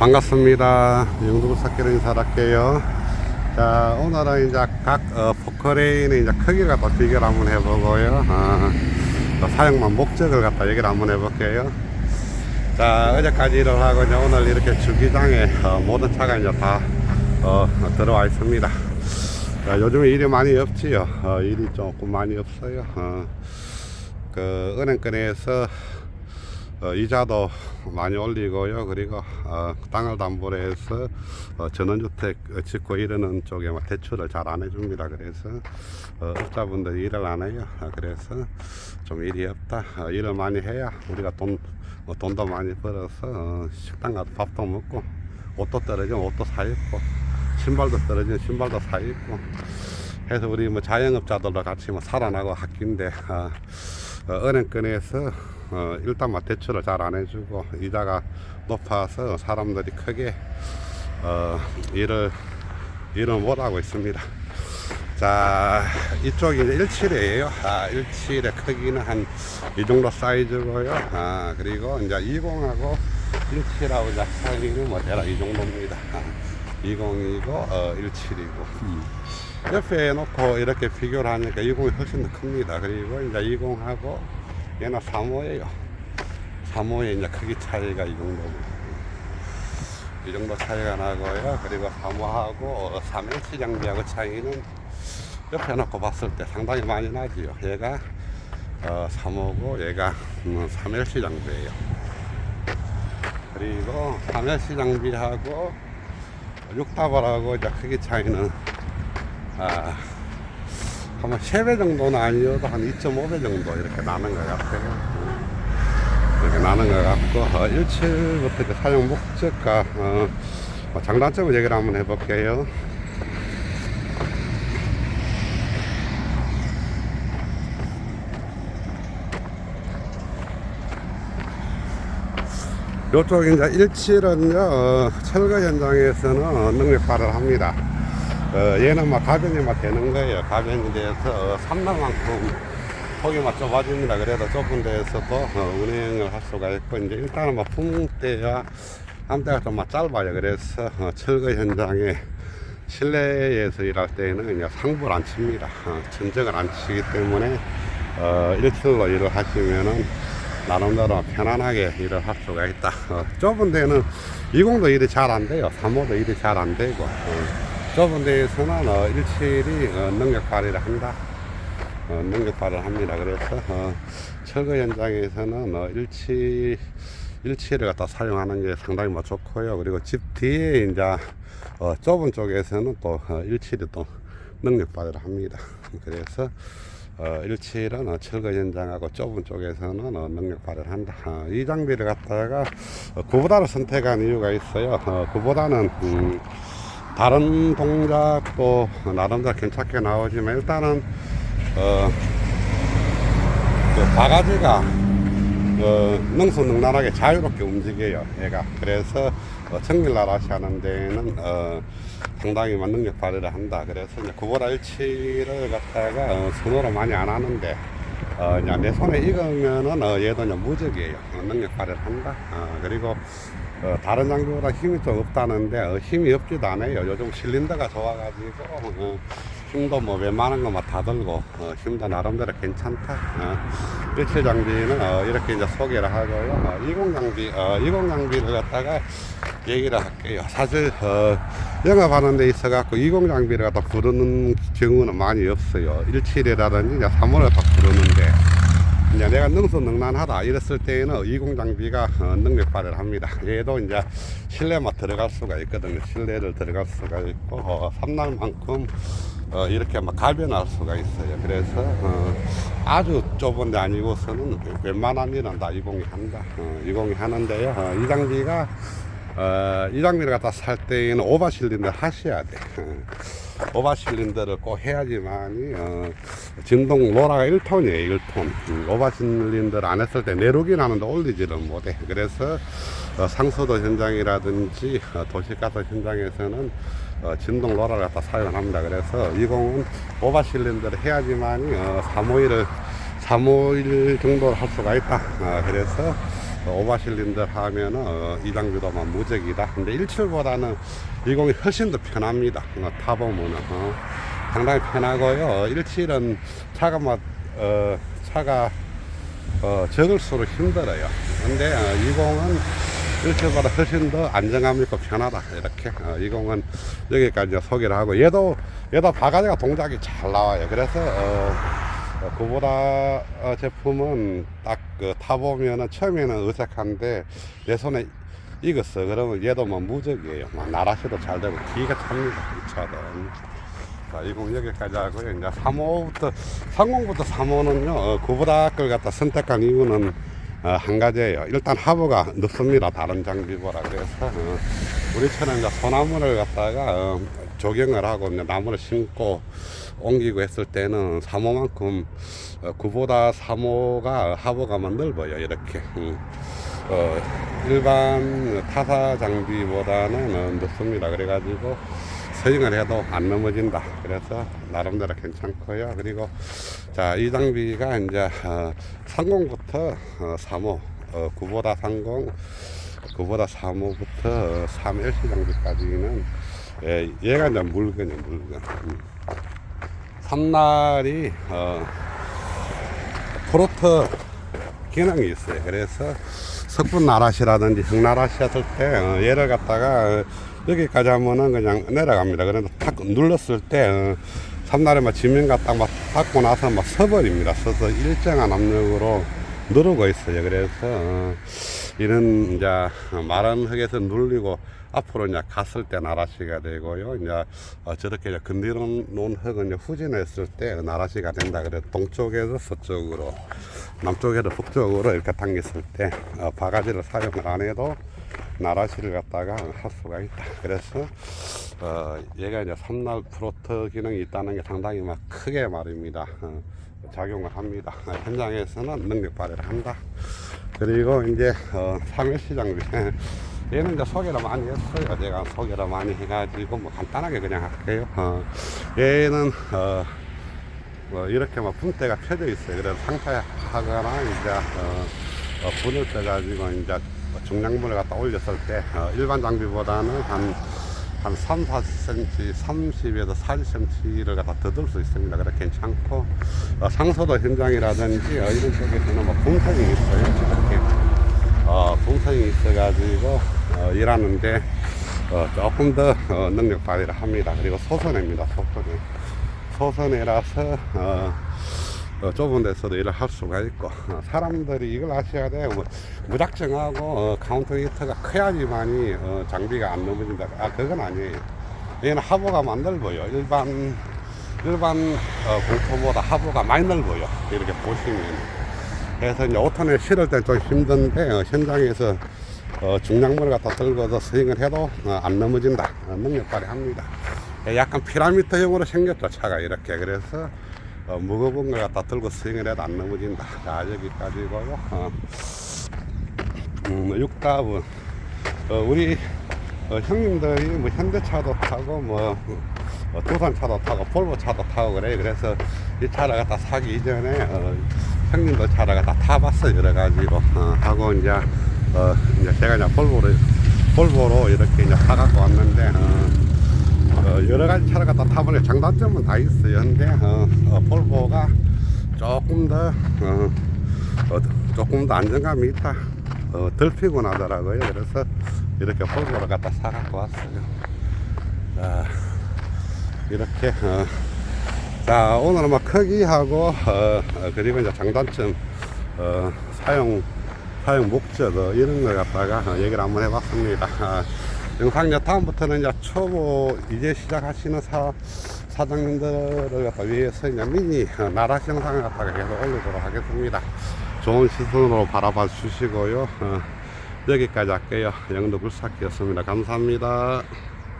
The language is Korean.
반갑습니다. 영도부사께로 인사할게요. 자, 오늘은 이제 각 어, 포크레인의 이제 크기를 갖다 비교를 한번 해보고요. 어, 또 사용만 목적을 갖다 얘기를 한번 해볼게요. 자, 어제까지 일을 하고 이제 오늘 이렇게 주기장에 어, 모든 차가 이제 다 어, 들어와 있습니다. 자, 요즘에 일이 많이 없지요. 어, 일이 조금 많이 없어요. 어, 그 은행권에서 어, 이자도 많이 올리고요. 그리고 어, 땅을 담보로 해서 어, 전원주택 짓고 이러는 쪽에 막 대출을 잘 안 해줍니다. 그래서 어, 업자분들이 일을 안 해요. 아, 그래서 좀 일이 없다. 어, 일을 많이 해야 우리가 돈 어, 돈도 많이 벌어서 어, 식당 가서 밥도 먹고 옷도 떨어지면 옷도 사 입고 신발도 떨어지면 신발도 사 입고 해서 우리 뭐 자영업자들도 같이 뭐 살아나고 학기인데 어, 어, 은행권에서 어, 일단 뭐 대출을 잘 안 해주고 이자가 높아서 사람들이 크게 어, 일을 일을 못 하고 있습니다. 자 이쪽이 이제 17이에요. 아, 17의 크기는 한 이 정도 사이즈고요. 아 그리고 이제 20하고 17하고 이제 사이즈는 뭐 대략 이 정도입니다. 아, 20이고 어, 17이고 옆에 놓고 이렇게 비교를 하니까 20이 훨씬 더 큽니다. 그리고 이제 20하고 얘는 3호예요. 3호의 이제 크기 차이가 이 정도입니다. 이 정도 차이가 나고요. 그리고 3호하고 3H 장비하고 차이는 옆에 놓고 봤을 때 상당히 많이 나지요. 얘가 어, 3호고 얘가 음, 3LC 장비예요. 그리고 3LC 장비하고 6다발하고 이제 크기 차이는 아, 한번 3배 정도는 아니어도 한 2.5배 정도 이렇게 나는 것 같아요. 이렇게 나는 것 같고, 어, 1층부터 그 사용 목적과, 어, 뭐 장단점을 얘기를 한번 해볼게요. 요쪽 이제 17은요, 어, 철거 현장에서는 능력 발휘를 합니다. 어, 얘는 막 가변이 막 되는 거예요. 가변이 돼서 어, 삼남만큼 폭이만 좁아집니다. 그래도 좁은 데에서도 어, 운행을 할 수가 있고 이제 일단은 막 풍대와 함대가 좀 막 짧아요. 그래서 어, 철거 현장에 실내에서 일할 때는 그냥 상부를 안 칩니다. 어, 천정을 안 치기 때문에 어, 1층으로 일을 하시면은 나름대로 편안하게 일을 할 수가 있다. 어, 좁은 데는 20도 일이 잘 안 돼요. 3호도 일이 잘 안 되고. 어, 좁은 데에서는 어, 17이 어, 능력 발휘를 한다. 어, 능력 발휘를 합니다. 그래서 어, 철거 현장에서는 어, 17, 17을 갖다 사용하는 게 상당히 뭐 좋고요. 그리고 집 뒤에 이제 어, 좁은 쪽에서는 또 어, 17이 또 능력 발휘를 합니다. 그래서 어, 17은 어, 철거 현장하고 좁은 쪽에서는 어, 능력 발휘를 한다. 어, 이 장비를 갖다가 어, 구보다를 선택한 이유가 있어요. 어, 구보다는 음, 다른 동작도 나름대로 괜찮게 나오지만 일단은 어, 그 바가지가 어, 능수능란하게 자유롭게 움직여요 얘가. 그래서 어, 청길나라시 하는 데는 어, 상당히 만 능력 발휘를 한다. 그래서 이제 구보라 17을 갖다가 어, 선호를 많이 안 하는데 어, 이제 내 손에 익으면은 어, 얘도 이제 무적이에요. 어, 능력 발휘를 한다. 어, 그리고 어, 다른 장비보다 힘이 좀 없다는데 어, 힘이 없지도 않아요. 요즘 실린더가 좋아가지고 어, 힘도 뭐 웬만한 것만 다 들고 어, 힘도 나름대로 괜찮다. 어, 17 장비는 어, 이렇게 이제 소개를 하고요. 어, 20 장비, 어, 20 장비를 갖다가 얘기를 할게요. 사실 어, 영업하는 데 있어갖고 20 장비를 갖다 부르는 경우는 많이 없어요. 17이라든지 3월에 다 부르는데 이제 내가 능수능란하다 이랬을 때에는 20 장비가 어, 능력 발휘를 합니다. 얘도 이제 실내만 들어갈 수가 있거든요. 실내를 들어갈 수가 있고 어, 삼날만큼 어, 이렇게 막 갈변할 수가 있어요. 그래서 어, 아주 좁은 데 아니고서는 웬만한 일은 다 20이 한다. 어, 20이 하는데요. 어, 이 장비가 어, 이 장비를 갖다 살 때에는 오버 실린더 하셔야 돼. 어, 오버 실린더를 꼭 해야지만이 어, 진동 로라가 1톤이에요 1톤. 음, 오버 실린더를 안 했을 때 내로긴 하는데 올리지를 못해. 그래서 어, 상수도 현장이라든지 어, 도시가스 현장에서는 어, 진동 로라를 갖다 사용합니다. 그래서 20은 오버 실린더를 해야지만이 어, 351을 351 정도를 할 수가 있다. 어, 그래서 어, 오바실린더 하면은 어, 이 장비도 막 무적이다. 근데 17보다는 20이 훨씬 더 편합니다. 어, 타보면은 어, 상당히 편하고요. 17은 차가 막 어, 차가 어, 적을수록 힘들어요. 근데 어, 20은 17보다 훨씬 더 안정감 있고 편하다. 이렇게 어, 20은 여기까지 소개를 하고 얘도 얘도 바가지가 동작이 잘 나와요. 그래서 어, 어, 그보다 어, 제품은 딱 그 타보면은 처음에는 어색한데 내 손에 익었어. 그러면 얘도 뭐 무적이에요. 막 나라시도 잘 되고 기가 찹니다. 이 차도. 자, 이공 여기까지 하고요. 이제 3호부터, 30부터 3호는요, 어, 그보다 걸 갖다 선택한 이유는 어, 한 가지예요. 일단 하부가 높습니다. 다른 장비보다. 그래서, 어, 우리처럼 이제 소나무를 갖다가 어, 조경을 하고 나무를 심고 옮기고 했을 때는 3호만큼 어, 그보다 3호가 하부가만 넓어요. 이렇게. 음. 어, 일반 타사 장비보다는 어, 높습니다. 그래가지고 스윙을 해도 안 넘어진다. 그래서 나름대로 괜찮고요. 그리고 자, 이 장비가 이제 어, 30부터 어, 3호, 어, 9보다 30, 9보다 3호부터 어, 3LC 장비까지는 예, 얘가 이제 물건이에요, 물건. 음. 삼날이 어, 프로트 기능이 있어요. 그래서 석분 나라시라든지 흑나라시 했을 때 어, 얘를 갖다가 어, 여기까지 하면은 그냥 내려갑니다. 그래서 탁 눌렀을 때 어, 삼날에만 지면 갖다 막 닫고 나서 막 서버립니다. 서서 일정한 압력으로 누르고 있어요. 그래서 어, 이런 이제 마른 흙에서 눌리고 앞으로 이제 갔을 때 나라시가 되고요. 이제 어, 저렇게 이제 건드려 놓은 흙은 이제 후진했을 때 나라시가 된다. 그래서 동쪽에서 서쪽으로, 남쪽에서 북쪽으로 이렇게 당겼을 때 어, 바가지를 사용을 안 해도 나라시를 갖다가 할 수가 있다. 그래서 어, 얘가 이제 삼날 프로트 기능이 있다는 게 상당히 막 크게 말입니다. 어, 작용을 합니다. 현장에서는 능력 발휘를 한다. 그리고 이제 어, 3일 시장비 얘는 이제 소개를 많이 했어요. 제가 소개를 많이 해가지고 뭐 간단하게 그냥 할게요. 어, 얘는 어, 뭐 이렇게 막 분대가 펴져 있어요. 그래서 상타하거나 이제 어, 어, 분을 빼가지고 이제 중량분을 갖다 올렸을 때 어, 일반 장비보다는 한, 한 3, 4cm, 30에서 40cm를 갖다 더들 수 있습니다. 그래 괜찮고 어, 상소도 현장이라든지 어, 이런 쪽에서는 뭐 분석이 있어요. 어, 분석이 있어가지고 어, 일하는데 어, 조금 더 어, 능력 발휘를 합니다. 그리고 소선입니다. 소선에 소선이라서 어, 어, 좁은 데서도 일을 할 수가 있고 어, 사람들이 이걸 아셔야 돼요. 뭐, 무작정하고 어, 카운터 히터가 커야지만이 어, 장비가 안 넘어진다. 아 그건 아니에요. 얘는 하부가 만 넓어요. 일반 일반 어, 공터보다 하부가 많이 넓어요. 이렇게 보시면 그래서 이제 5톤에 실을 때좀 힘든데 어, 현장에서 어, 중량물을 갖다 들고서 스윙을 해도 어, 안 넘어진다 어, 능력 발휘합니다 예, 약간 피라미드형으로 생겼죠 차가 이렇게 그래서 어, 무거운 걸 갖다 들고 스윙을 해도 안 넘어진다. 자, 여기까지고요. 어, 음, 6답은, 어, 우리, 어, 형님들이 뭐 현대차도 타고, 뭐, 어, 두산차도 타고, 볼보차도 타고 그래. 그래서 이 차를 갖다 사기 이전에, 어, 형님들 차를 갖다 타봤어. 이래가지고, 어, 하고 이제, 어, 이제 제가 이제 볼보를, 볼보로 이렇게 이제 사갖고 왔는데, 어, 어, 여러 가지 차를 갖다 타보니 장단점은 다 있어요. 근데 어, 어, 볼보가 조금 더 어, 어, 조금 더 안정감이 있다. 어, 덜 피곤하더라고요. 그래서 이렇게 볼보를 갖다 사갖고 왔어요. 자, 이렇게 어, 자 오늘은 뭐 크기하고 어, 어, 그리고 이제 장단점 어, 사용 사용 목적 어, 이런 걸 갖다가 어, 얘기를 한번 해봤습니다. 아, 영상 이제 다음부터는 이제 초보 이제 시작하시는 사, 사장님들을 갖다 위해서 이제 미니 어, 나라시 영상을 갖다가 계속 올리도록 하겠습니다. 좋은 시선으로 바라봐 주시고요. 어, 여기까지 할게요. 영도 불삭기였습니다. 감사합니다.